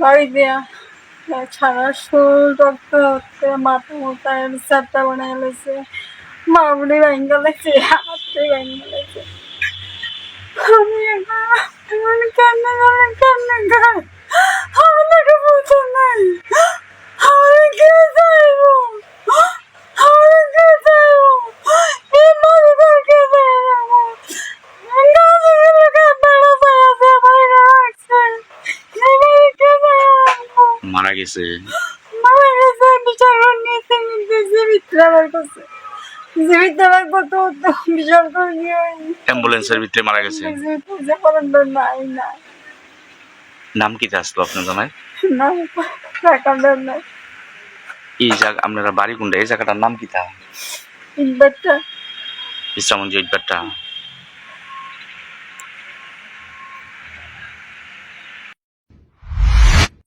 বাড়ি দিয়া ছাড়া শোল রক্ত হচ্ছে মাথা মোটা চারটা বানায় লেছে মামুনি ভেঙে গেছে হাতে ভেঙে লেছে আমি কান্না করে কান্না করে আমাকে বুঝে নাই আমি কে যাইব আমি কে যাইব এই নদীতে কে যাইব গাছগুলো কান্না করে আছে আমার রাখছে এবারে কে যাইব মারা গেছে। মারা গেছে বিচার নিতে নিতে জীবিত আবার করছে। জীবিত আবার কত বিচার করে নিয়ে অ্যাম্বুলেন্সের ভিতরে মারা গেছে। পূজা করার জন্য নাই না নাম কি আসলো আপনার না এই জায়গা আপনারা বাড়ি কোনটা? এই জায়গাটার নাম কি তা?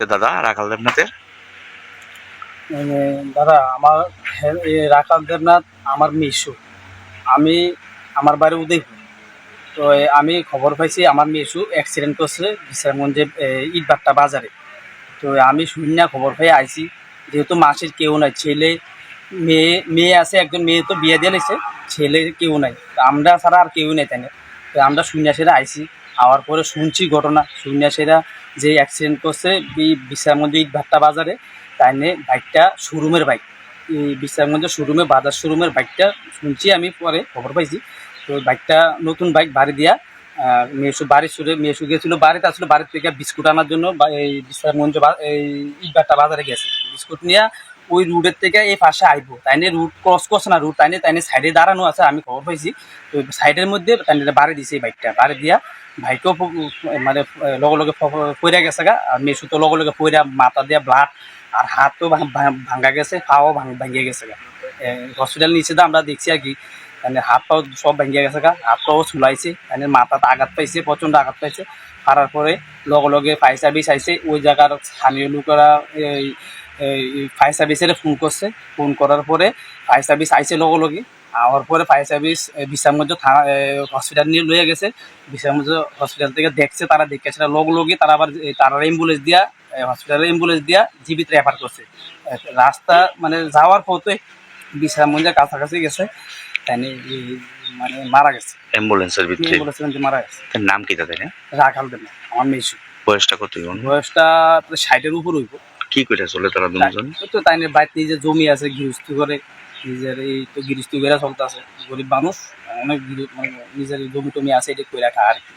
দাদা? রাখাল দেবনাথের? মানে দাদা আমার রাখাল দেবনাথ আমার মেসু। আমি আমার বাড়ি উদয়পুর। তো আমি খবর পাইছি আমার মেসু অ্যাক্সিডেন্ট করছে বিশ্রামগঞ্জে এ, ইটবাট্টা বাজারে। তো আমি শূন্য খবর পাই আইছি যেহেতু মাসের কেউ নাই ছেলে মেয়ে মেয়ে আছে একজন মেয়ে তো বিয়ে দিয়ে নিছে ছেলে কেউ নাই। আমরা ছাড়া আর কেউ নেই তাই আমরা শূন্য সেরা আইছি। আওয়ার পরে শুনছি ঘটনা শূন্য সেরা যে অ্যাক্সিডেন্ট করছে বিশ্রামগঞ্জ ইটভাট্টা বাজারে, তাই নিয়ে বাইকটা শোরুমের বাইক এই বিশ্রামগঞ্জ শোরুমে বাজার শোরুমের বাইকটা শুনছি আমি, পরে খবর পাইছি। তো বাইকটা নতুন বাইক বাড়ি দিয়া মেসু বাড়ি সুরে মেসু গেছিল বাড়িতে, আসলে বাড়ির থেকে বিস্কুট আনার জন্য এই বিশ্রামগঞ্জ এই ইটবাট্টা বাজারে গেছে। বিস্কুট নিয়ে ওই রুটের থেকে এই পাশে আইবো। তাই নিয়ে রুট ক্রস করছে না রুট তাই নিয়ে তাই সাইডে দাঁড়ানো আছে, আমি খবর পাইছি। তো সাইডের মধ্যে তাই নিয়ে বাড়ি দিছে বাইকটা বাড়ি দিয়া ভাইকেও মানে লগে লগে পইরা গেছে গা। আর মেসু তো লগে লগে পইরা মাথা দিয়া ব্লাড আর হাতও ভাঙ- ভাঙ- ভাঙা গেছে, পাও ভাঙিয়ে গেছে গা। হসপিটাল নিচে তো আমরা দেখছি আর কি মানে হাত, পাও সব ভেঙে গেছে গা, হাত, পাও চুলাইছে মানে মাথাতে আঘাত পাইছে, প্রচণ্ড আঘাত পাইছে। পারার পরে লগে লগে ফায়ার সার্ভিস আইছে, ওই জায়গার স্থানীয় লোকেরা ফায়ার সার্ভিসের ফোন করছে। ফোন করার পরে ফায়ার সার্ভিস আইসে লগে লগে আওয়ার পরে ফায়ার সার্ভিস বিশ্রামগঞ্জ থানা হসপিটাল নিয়ে লয়ে গেছে। বিশ্রামগঞ্জ হসপিটাল থেকে দেখছে তারা দেখে সেটা লগ লগে তারা আবার তারা অ্যাম্বুলেন্স দিয়া হসপিটালে অ্যাম্বুলেন্স দিয়া জীবিত রেফার করছে। রাস্তা মানে যাওয়ার পথে বিশ্রামগঞ্জের কাছাকাছি গেছে। তাই মানে মারা গেছে। অ্যাম্বুলেন্সের ভিতরে? মারা গেছে। নাম কি তাদের? রাখাল দেন আমার মেয়ে বয়সটা কত? বয়সটা ষাটের উপর হইব। কি করে চলে তারা দুজন? তো তাই না বাড়িতে নিজের জমি আছে গৃহস্থ করে নিজের এই তো গৃহস্থ করে চলতে আছে গরিব মানুষ অনেক মানে নিজের জমি টমি আছে এটা করে রাখা আর কি।